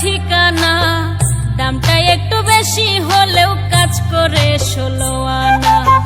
ঠিকানা? দামটা একটু বেশি হলেও কাজ করে ষোলো আনা।